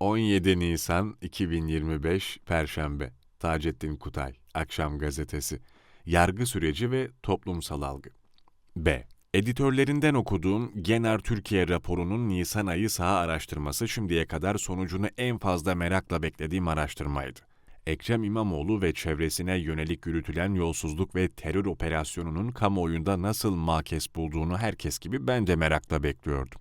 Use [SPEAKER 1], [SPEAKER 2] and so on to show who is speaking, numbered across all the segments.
[SPEAKER 1] 17 Nisan 2025 Perşembe Taceddin Kutay Akşam Gazetesi Yargı süreci ve toplumsal algı B. Editörlerinden okuduğum Genar Türkiye raporunun Nisan ayı saha araştırması şimdiye kadar sonucunu en fazla merakla beklediğim araştırmaydı. Ekrem İmamoğlu ve çevresine yönelik yürütülen yolsuzluk ve terör operasyonunun kamuoyunda nasıl makes bulduğunu herkes gibi ben de merakla bekliyordum.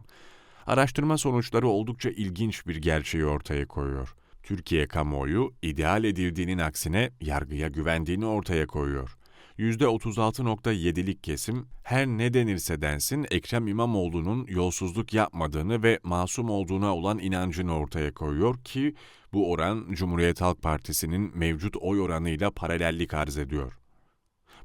[SPEAKER 1] Araştırma sonuçları oldukça ilginç bir gerçeği ortaya koyuyor. Türkiye kamuoyu ideal edildiğinin aksine yargıya güvendiğini ortaya koyuyor. %36.7'lik kesim her ne denirse densin Ekrem İmamoğlu'nun yolsuzluk yapmadığını ve masum olduğuna olan inancını ortaya koyuyor ki bu oran Cumhuriyet Halk Partisi'nin mevcut oy oranıyla paralellik arz ediyor.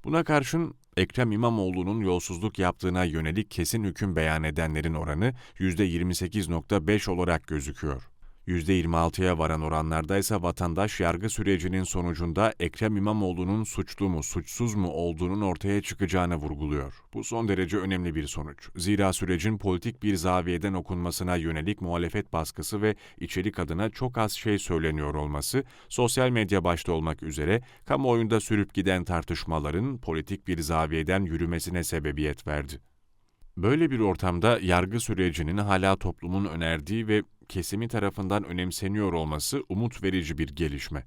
[SPEAKER 1] Buna karşın Ekrem İmamoğlu'nun yolsuzluk yaptığına yönelik kesin hüküm beyan edenlerin oranı %28.5 olarak gözüküyor. %26'ya varan oranlarda ise vatandaş yargı sürecinin sonucunda Ekrem İmamoğlu'nun suçlu mu, suçsuz mu olduğunun ortaya çıkacağını vurguluyor. Bu son derece önemli bir sonuç. Zira sürecin politik bir zaviyeden okunmasına yönelik muhalefet baskısı ve içerik adına çok az şey söyleniyor olması, sosyal medya başta olmak üzere kamuoyunda sürüp giden tartışmaların politik bir zaviyeden yürümesine sebebiyet verdi. Böyle bir ortamda yargı sürecinin hala toplumun önerdiği ve kesimi tarafından önemseniyor olması umut verici bir gelişme.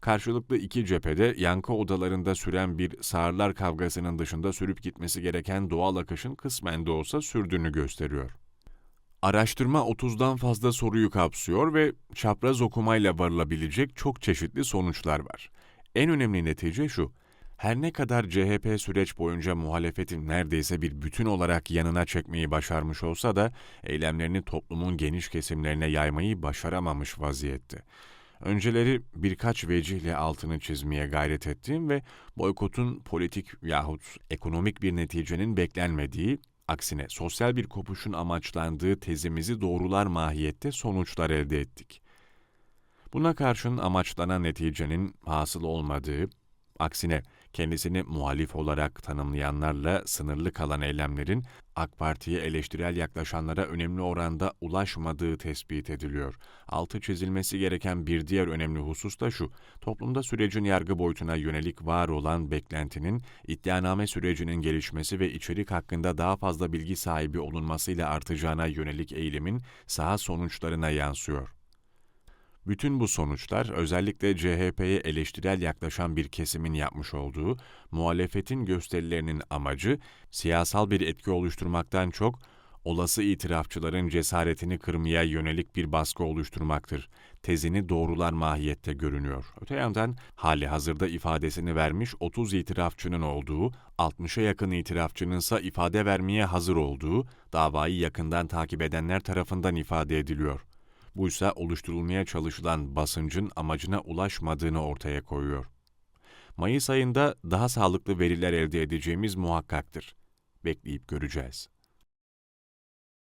[SPEAKER 1] Karşılıklı iki cephede yankı odalarında süren bir sağırlar kavgasının dışında sürüp gitmesi gereken doğal akışın kısmen de olsa sürdüğünü gösteriyor. Araştırma 30'dan fazla soruyu kapsıyor ve çapraz okumayla varılabilecek çok çeşitli sonuçlar var. En önemli netice şu, her ne kadar CHP süreç boyunca muhalefetin neredeyse bir bütün olarak yanına çekmeyi başarmış olsa da eylemlerini toplumun geniş kesimlerine yaymayı başaramamış vaziyette. Önceleri birkaç vecihle altını çizmeye gayret ettiğim ve boykotun politik yahut ekonomik bir neticenin beklenmediği, aksine sosyal bir kopuşun amaçlandığı tezimizi doğrular mahiyette sonuçlar elde ettik. Buna karşın amaçlanan neticenin hasıl olmadığı, aksine kendisini muhalif olarak tanımlayanlarla sınırlı kalan eylemlerin AK Parti'ye eleştirel yaklaşanlara önemli oranda ulaşmadığı tespit ediliyor. Altı çizilmesi gereken bir diğer önemli husus da şu, toplumda sürecin yargı boyutuna yönelik var olan beklentinin, iddianame sürecinin gelişmesi ve içerik hakkında daha fazla bilgi sahibi olunmasıyla artacağına yönelik eğilimin saha sonuçlarına yansıyor. Bütün bu sonuçlar özellikle CHP'ye eleştirel yaklaşan bir kesimin yapmış olduğu muhalefetin gösterilerinin amacı siyasal bir etki oluşturmaktan çok olası itirafçıların cesaretini kırmaya yönelik bir baskı oluşturmaktır. Tezini doğrular mahiyette görünüyor. Öte yandan hali hazırda ifadesini vermiş 30 itirafçının olduğu, 60'a yakın itirafçının ise ifade vermeye hazır olduğu davayı yakından takip edenler tarafından ifade ediliyor. Buysa oluşturulmaya çalışılan basıncın amacına ulaşmadığını ortaya koyuyor. Mayıs ayında daha sağlıklı veriler elde edeceğimiz muhakkaktır. Bekleyip göreceğiz.